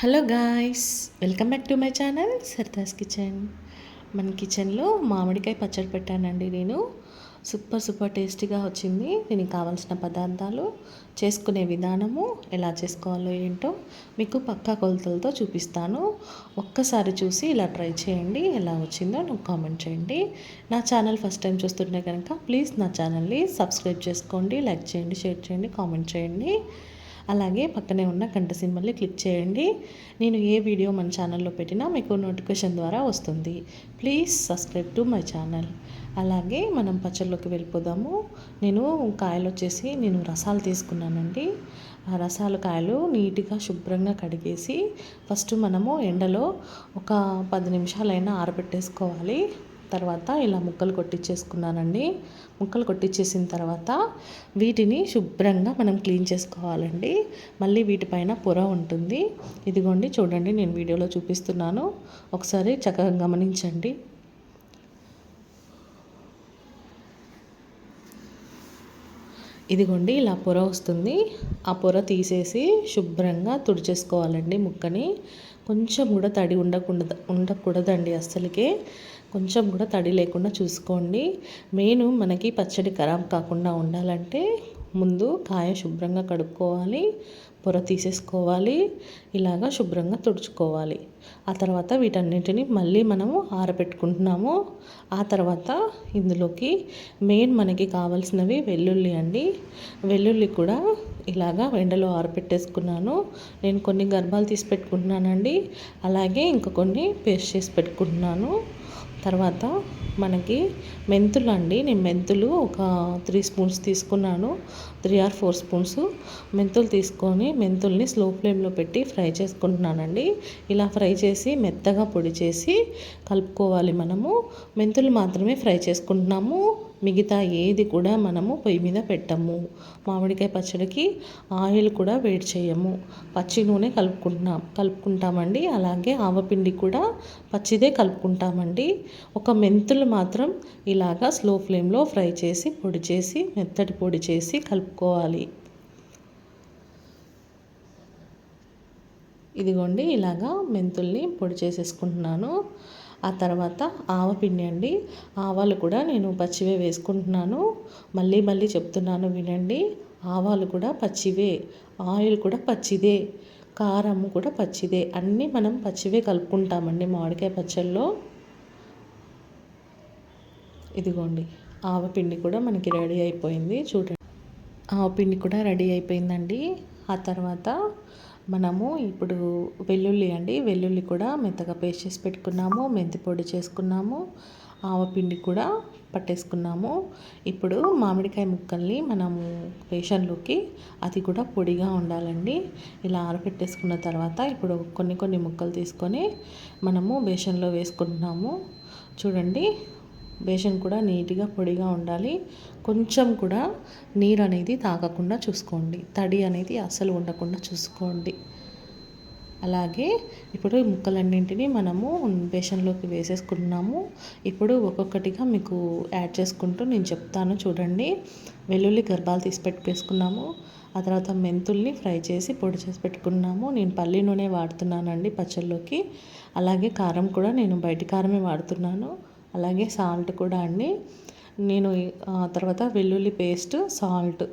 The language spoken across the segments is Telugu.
Hello guys welcome back to my channel Sardas kitchen. మన కిచెన్లో మామిడికాయ పచ్చడి పెట్టానండి నేను. సూపర్ సూపర్ టేస్టీగా వచ్చింది. దీనికి కావాల్సిన పదార్థాలు చేసుకునే విధానము ఎలా చేసుకోవాలో ఏంటో మీకు పక్కా కొలతలతో చూపిస్తాను. ఒక్కసారి చూసి ఇలా ట్రై చేయండి. ఎలా వచ్చిందో నాకు కామెంట్ చేయండి. నా ఛానల్ ఫస్ట్ టైం చూస్తుంటే కనుక ప్లీజ్ నా ఛానల్ని సబ్స్క్రైబ్ చేసుకోండి లైక్ చేయండి షేర్ చేయండి కామెంట్ చేయండి. అలాగే పక్కనే ఉన్న గంట సింబల్ని క్లిక్ చేయండి. నేను ఏ వీడియో మన ఛానల్లో పెట్టినా మీకు నోటిఫికేషన్ ద్వారా వస్తుంది. Please subscribe to my channel. అలాగే మనం పచ్చళ్ళలోకి వెళ్ళిపోదాము. నేను కాయలు వచ్చేసి నేను రసాలు తీసుకున్నానండి. ఆ రసాలు కాయలు నీట్గా శుభ్రంగా కడిగేసి ఫస్ట్ మనము ఎండలో ఒక పది నిమిషాలైనా ఆరబెట్టేసుకోవాలి. తర్వాత ఇలా ముక్కలు కొట్టించేసుకున్నానండి ముక్కలు కొట్టించేసిన తర్వాత వీటిని శుభ్రంగా మనం క్లీన్ చేసుకోవాలండి. మళ్ళీ వీటిపైన పొర ఉంటుంది. ఇదిగోండి చూడండి నేను వీడియోలో చూపిస్తున్నాను. ఒకసారి చక్కగా గమనించండి. ఇదిగోండి ఇలా పొర వస్తుంది. ఆ పొర తీసేసి శుభ్రంగా తుడిచేసుకోవాలండి ముక్కని. కొంచెం కూడా తడి ఉండకూడదు ఉండకూడదండి అస్సలకే. కొంచెం కూడా తడి లేకుండా చూసుకోండి. మెయిన్ మనకి పచ్చడి ఖరాబ్ కాకుండా ఉండాలంటే ముందు కాయ శుభ్రంగా కడుక్కోవాలి పొర తీసేసుకోవాలి ఇలాగా శుభ్రంగా తుడుచుకోవాలి. ఆ తర్వాత వీటన్నిటిని మళ్ళీ మనము ఆరబెట్టుకుంటున్నాము. ఆ తర్వాత ఇందులోకి మెయిన్ మనకి కావాల్సినవి వెల్లుల్లి అండి. వెల్లుల్లి కూడా ఇలాగా ఎండలో ఆరబెట్టేసుకున్నాను నేను కొన్ని గర్భాలు తీసి పెట్టుకుంటున్నానండి. అలాగే ఇంకా కొన్ని పేస్ట్ చేసి పెట్టుకుంటున్నాను. తర్వాత మనకి మెంతులు అండి. నేను మెంతులు ఒక త్రీ స్పూన్స్ తీసుకున్నాను. Three or four spoons. మెంతులు తీసుకొని మెంతుల్ని స్లో ఫ్లేమ్లో పెట్టి ఫ్రై చేసుకుంటున్నానండి. ఇలా ఫ్రై చేసి మెత్తగా పొడి చేసి కలుపుకోవాలి మనము. మెంతులు మాత్రమే ఫ్రై చేసుకుంటున్నాము. మిగతా ఏది కూడా మనము పొయ్యి మీద పెట్టము. మామిడికాయ పచ్చడికి ఆయిల్ కూడా వేడి చేయము. పచ్చి నూనె కలుపుకుంటున్నాం కలుపుకుంటామండి. అలాగే ఆవపిండి కూడా పచ్చిదే కలుపుకుంటామండి. ఒక మెంతులు మాత్రం ఇలాగా స్లో ఫ్లేమ్లో ఫ్రై చేసి పొడి చేసి మెత్తటి పొడి చేసి కలుపుకోవాలి. ఇదిగోండి ఇలాగా మెంతుల్ని పొడి చేసేసుకుంటున్నాను. ఆ తర్వాత ఆవపిండి అండి. ఆవాలు కూడా నేను పచ్చివే వేసుకుంటున్నాను. మళ్ళీ మళ్ళీ చెప్తున్నాను వినండి. ఆవాలు కూడా పచ్చివే ఆయిల్ కూడా పచ్చిదే కారం కూడా పచ్చిదే. అన్నీ మనం పచ్చివే కలుపుకుంటామండి మామిడికాయ పచ్చళ్ళలో. ఇదిగోండి ఆవపిండి కూడా మనకి రెడీ అయిపోయింది. చూడండి. ఆవపిండి కూడా రెడీ అయిపోయిందండి. ఆ తర్వాత మనము ఇప్పుడు వెల్లుల్లి అండి. వెల్లుల్లి కూడా మెత్తగా పేస్ట్ చేసి పెట్టుకున్నాము. మెంతి పొడి చేసుకున్నాము. ఆవపిండి కూడా పట్టేసుకున్నాము. ఇప్పుడు మామిడికాయ ముక్కల్ని మనము పేషన్లోకి అది కూడా పొడిగా ఉండాలండి. ఇలా ఆరబెట్టేసుకున్న తర్వాత ఇప్పుడు కొన్ని కొన్ని ముక్కలు తీసుకొని మనము బేషన్లో వేసుకుంటున్నాము. చూడండి బేషన్ కూడా నీట్గా పొడిగా ఉండాలి. కొంచెం కూడా నీరు అనేది తాగకుండా చూసుకోండి. తడి అనేది అస్సలు ఉండకుండా చూసుకోండి. అలాగే ఇప్పుడు ముక్కలన్నింటినీ మనము బేషన్లోకి వేసేసుకుంటున్నాము ఇప్పుడు ఒక్కొక్కటిగా మీకు యాడ్ చేసుకుంటూ నేను చెప్తాను చూడండి. వెల్లుల్లి గర్భాలు తీసి పెట్టుకేసుకున్నాము. ఆ తర్వాత మెంతుల్ని ఫ్రై చేసి పొడి చేసి పెట్టుకున్నాము. నేను పల్లి నూనె వాడుతున్నానండి పచ్చళ్ళలోకి అలాగే కారం కూడా నేను బయట కారమే వాడుతున్నాను. అలాగే సాల్ట్ కూడా అండి. నేను తర్వాత వెల్లుల్లి పేస్ట్ సాల్ట్.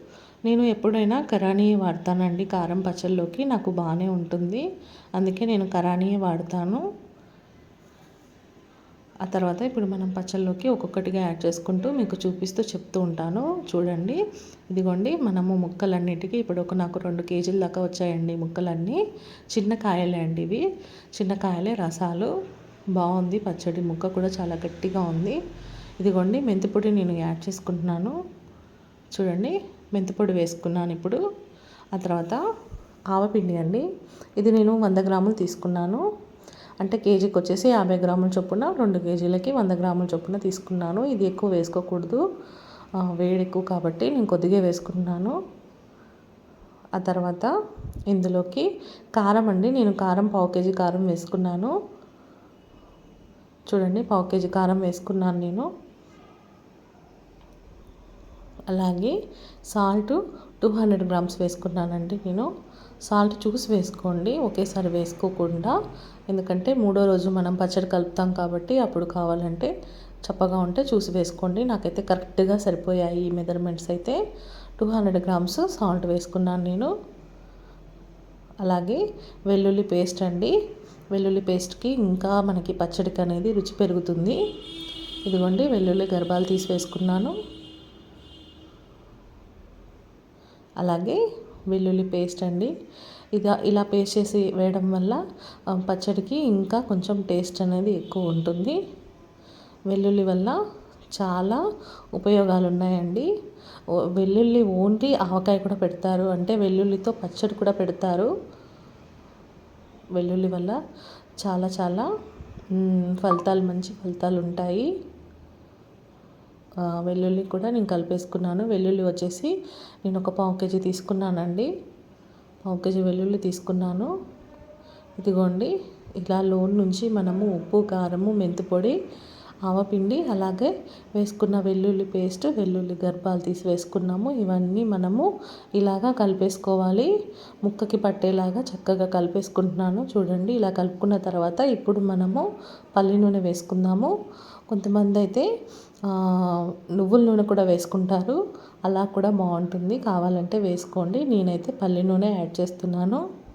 నేను ఎప్పుడైనా కరానీ వాడతానండి. కారం పచ్చళ్ళలోకి నాకు బాగానే ఉంటుంది. అందుకే నేను కరానీ వాడతాను. ఆ తర్వాత ఇప్పుడు మనం పచ్చళ్ళలోకి ఒక్కొక్కటిగా యాడ్ చేసుకుంటూ మీకు చూపిస్తూ చెప్తూ ఉంటాను. చూడండి. ఇదిగోండి మనము ముక్కలన్నిటికీ ఇప్పుడు ఒక నాకు రెండు కేజీల దాకా వచ్చాయండి ముక్కలన్నీ. చిన్న కాయలే అండి ఇవి. చిన్న కాయలే రసాలు. బాగుంది. పచ్చడి ముక్క కూడా చాలా గట్టిగా ఉంది. ఇదిగోండి మెంతిపొడి నేను యాడ్ చేసుకుంటున్నాను. చూడండి మెంతిపొడి వేసుకున్నాను ఇప్పుడు. ఆ తర్వాత ఆవపిండి అండి. ఇది నేను వంద గ్రాములు తీసుకున్నాను. అంటే కేజీకి వచ్చేసి యాభై గ్రాముల చొప్పున రెండు కేజీలకి వంద గ్రాముల చొప్పున తీసుకున్నాను. ఇది ఎక్కువ వేసుకోకూడదు. వేడి ఎక్కువ కాబట్టి నేను కొద్దిగా వేసుకుంటున్నాను. ఆ తర్వాత ఇందులోకి కారం అండి. నేను కారం పావు కేజీ కారం వేసుకున్నాను. చూడండి పావు కేజీ కారం వేసుకున్నాను నేను. అలాగే సాల్ట్ టూ హండ్రెడ్ గ్రామ్స్ వేసుకున్నానండి నేను. సాల్ట్ చూసి వేసుకోండి ఒకేసారి వేసుకోకుండా. ఎందుకంటే మూడో రోజు మనం పచ్చడి కలుపుతాం కాబట్టి అప్పుడు కావాలంటే చప్పగా ఉంటే చూసి వేసుకోండి. నాకైతే కరెక్ట్గా సరిపోయాయి ఈ మెజర్మెంట్స్ అయితే. టూ హండ్రెడ్ గ్రామ్స్ సాల్ట్ వేసుకున్నాను నేను. అలాగే వెల్లుల్లి పేస్ట్ అండి. వెల్లుల్లి పేస్ట్కి ఇంకా మనకి పచ్చడికి అనేది రుచి పెరుగుతుంది. ఇదిగోండి వెల్లుల్లి గర్భాలు తీసి వేసుకున్నాను అలాగే వెల్లుల్లి పేస్ట్ అండి. ఇది ఇలా పేస్ట్ చేసి వేయడం వల్ల పచ్చడికి ఇంకా కొంచెం టేస్ట్ అనేది ఎక్కువ ఉంటుంది. వెల్లుల్లి వల్ల చాలా ఉపయోగాలు ఉన్నాయండి వెల్లుల్లి ఓన్లీ ఆవకాయ కూడా పెడతారు. అంటే వెల్లుల్లితో పచ్చడి కూడా పెడతారు. వెల్లుల్లి వల్ల చాలా చాలా ఫలితాలు మంచి ఫలితాలు ఉంటాయి. వెల్లుల్లి కూడా నేను కలిపేసుకున్నాను. వెల్లుల్లి వచ్చేసి నేను ఒక పావు కేజీ తీసుకున్నానండి. పావు కేజీ వెల్లుల్లి తీసుకున్నాను. ఇదిగోండి ఇలా లోన్ నుంచి మనము ఉప్పు కారము మెంతిపొడి ఆవపిండి అలాగే వేసుకున్న వెల్లుల్లి పేస్ట్ వెల్లుల్లి గర్భాలు తీసి వేసుకున్నాము. ఇవన్నీ మనము ఇలాగా కలిపేసుకోవాలి. ముక్కకి పట్టేలాగా చక్కగా కలిపేసుకుంటున్నాను. చూడండి ఇలా కలుపుకున్న తర్వాత ఇప్పుడు మనము పల్లి నూనె వేసుకుందాము. కొంతమంది అయితే నువ్వుల నూనె కూడా వేసుకుంటారు. అలా కూడా బాగుంటుంది. కావాలంటే వేసుకోండి. నేనైతే పల్లి నూనె యాడ్ చేస్తున్నాను.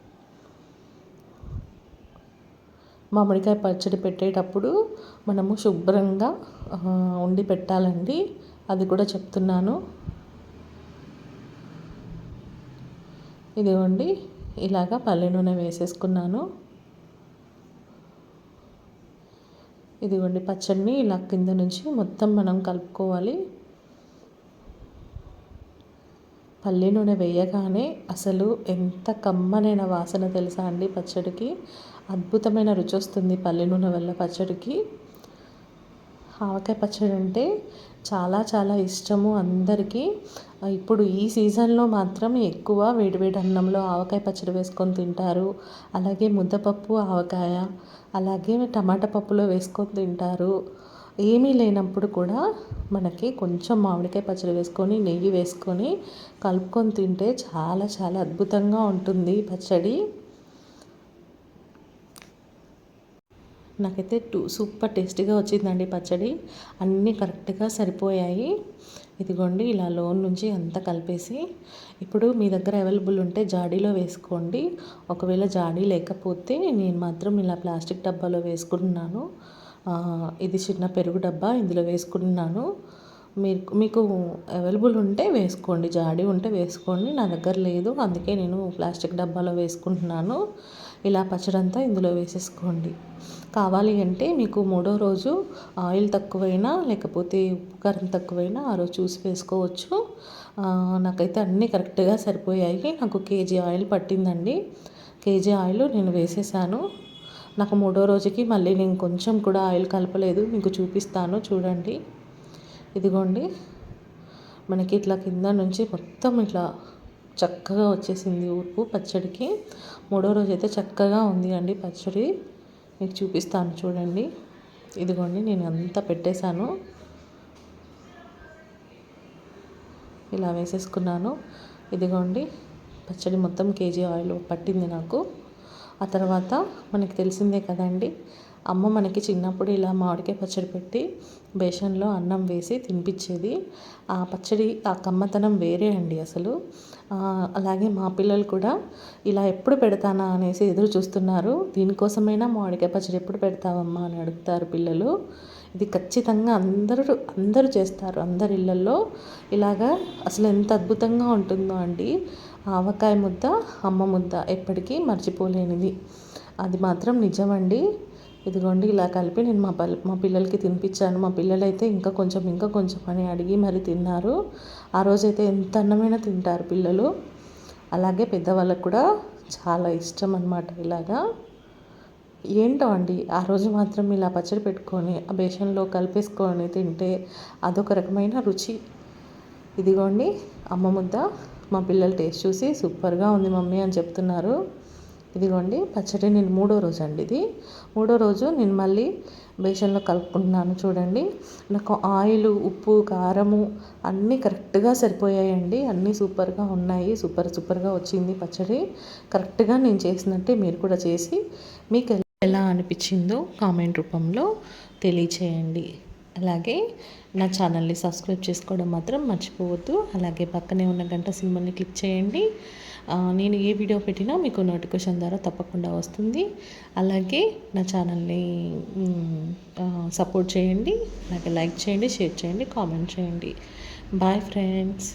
మామిడికాయ పచ్చడి పెట్టేటప్పుడు మనము శుభ్రంగా వండి పెట్టాలండి. అది కూడా చెప్తున్నాను. ఇదిగోండి ఇలాగా పల్లె నూనె వేసేసుకున్నాను. ఇదిగోండి పచ్చడిని ఇలా కింద నుంచి మొత్తం మనం కలుపుకోవాలి. పల్లి నూనె వేయగానే అసలు ఎంత కమ్మనైన వాసన తెలుసా అండి పచ్చడికి. అద్భుతమైన రుచి వస్తుంది పల్లి నూనె వల్ల పచ్చడికి. ఆవకాయ పచ్చడి అంటే చాలా చాలా ఇష్టము అందరికీ. ఇప్పుడు ఈ సీజన్లో మాత్రం ఎక్కువ వేడివేడి అన్నంలో ఆవకాయ పచ్చడి వేసుకొని తింటారు. అలాగే ముద్దపప్పు ఆవకాయ అలాగే టమాటా పప్పులో వేసుకొని తింటారు. ఏమీ లేనప్పుడు కూడా మనకి కొంచెం మామిడికాయ పచ్చడి వేసుకొని నెయ్యి వేసుకొని కలుపుకొని తింటే చాలా చాలా అద్భుతంగా ఉంటుంది పచ్చడి. నాకైతే టూ సూపర్ టేస్టీగా వచ్చిందండి పచ్చడి. అన్నీ కరెక్ట్గా సరిపోయాయి. ఇదిగోండి ఇలా లోన్ నుంచి అంతా కలిపేసి ఇప్పుడు మీ దగ్గర అవైలబుల్ ఉంటే జాడీలో వేసుకోండి. ఒకవేళ జాడీ లేకపోతే నేను మాత్రం ఇలా ప్లాస్టిక్ డబ్బాలో వేసుకుంటున్నాను. ఇది చిన్న పెరుగు డబ్బా ఇందులో వేసుకుంటున్నాను. మీకు మీకు అవైలబుల్ ఉంటే వేసుకోండి జాడీ ఉంటే వేసుకోండి. నా దగ్గర లేదు అందుకే నేను ప్లాస్టిక్ డబ్బాలో వేసుకుంటున్నాను. ఇలా పచ్చడంతా ఇందులో వేసేసుకోండి. కావాలి అంటే మీకు మూడో రోజు ఆయిల్ తక్కువైనా లేకపోతే ఉప్పు కారం తక్కువైనా ఆ రోజు చూసి వేసుకోవచ్చు. నాకైతే అన్నీ కరెక్ట్గా సరిపోయాయి. నాకు కేజీ ఆయిల్ పట్టిందండి. కేజీ ఆయిల్ నేను వేసేసాను. నాకు మూడో రోజుకి మళ్ళీ నేను కొంచెం కూడా ఆయిల్ కలపలేదు. మీకు చూపిస్తాను చూడండి. ఇదిగోండి. మనకి ఇట్లా కింద నుంచి మొత్తం ఇట్లా చక్కగా వచ్చేసింది ఉప్పు పచ్చడికి. మూడో రోజు అయితే చక్కగా ఉంది అండి పచ్చడి. మీకు చూపిస్తాను చూడండి. ఇదిగోండి నేను అంతా పెట్టేశాను. ఇలా వేసేసుకున్నాను. ఇదిగోండి పచ్చడి మొత్తం కేజీ ఆయిల్ పట్టింది నాకు. ఆ తర్వాత మనకి తెలిసిందే కదండి అమ్మ మనకి చిన్నప్పుడు ఇలా మామిడికాయ పచ్చడి పెట్టి బేసన్లో అన్నం వేసి తినిపించేది. ఆ పచ్చడి ఆ కమ్మతనం వేరే అండి అసలు. అలాగే మా పిల్లలు కూడా ఇలా ఎప్పుడు పెడతానా అనేసి ఎదురు చూస్తున్నారు. దీనికోసమైనా మామిడికాయ పచ్చడి ఎప్పుడు పెడతావమ్మా అని అడుగుతారు పిల్లలు. ఇది ఖచ్చితంగా అందరూ అందరూ చేస్తారు. అందరి ఇళ్ళల్లో ఇలాగా అసలు ఎంత అద్భుతంగా ఉంటుందో అండి. ఆవకాయ ముద్ద అమ్మ ముద్ద ఎప్పటికీ మర్చిపోలేనిది. అది మాత్రం నిజమండి. ఇదిగోండి ఇలా కలిపి నేను మా పల్ మా పిల్లలకి తినిపించాను మా పిల్లలైతే ఇంకా కొంచెం ఇంకా కొంచెం అని అడిగి మరి తిన్నారు. ఆ రోజైతే ఎంత అన్నమైనా తింటారు పిల్లలు. అలాగే పెద్దవాళ్ళకు కూడా చాలా ఇష్టం అనమాట ఇలాగా. ఏంటో అండి ఆ రోజు మాత్రం ఇలా పచ్చడి పెట్టుకొని ఆ బేసన్లో కలిపేసుకొని తింటే అదొక రకమైన రుచి. ఇదిగోండి అమ్మ ముద్ద. మా పిల్లలు టేస్ట్ చూసి సూపర్గా ఉంది మమ్మీ అని చెప్తున్నారు. ఇదిగోండి పచ్చడి నేను మూడో రోజు అండి ఇది. మూడో రోజు నేను మళ్ళీ బేసన్లో కలుపుకుంటున్నాను చూడండి. నాకు ఆయిల్ ఉప్పు కారము అన్నీ కరెక్ట్గా సరిపోయాయండి. అన్నీ సూపర్గా ఉన్నాయి సూపర్ సూపర్గా వచ్చింది పచ్చడి. కరెక్ట్గా నేను చేసినట్టే మీరు కూడా చేసి మీకు ఎలా అనిపించిందో కామెంట్ రూపంలో తెలియచేయండి. అలాగే నా ఛానల్ని సబ్స్క్రైబ్ చేసుకోవడం మాత్రం మర్చిపోవద్దు. అలాగే పక్కనే ఉన్న గంట సింబల్ని క్లిక్ చేయండి. నేను ఏ వీడియో పెట్టినా మీకు నోటిఫికేషన్ ద్వారా తప్పకుండా వస్తుంది. అలాగే నా ఛానల్ని సపోర్ట్ చేయండి. అలాగే లైక్ చేయండి షేర్ చేయండి కామెంట్ చేయండి. Bye friends.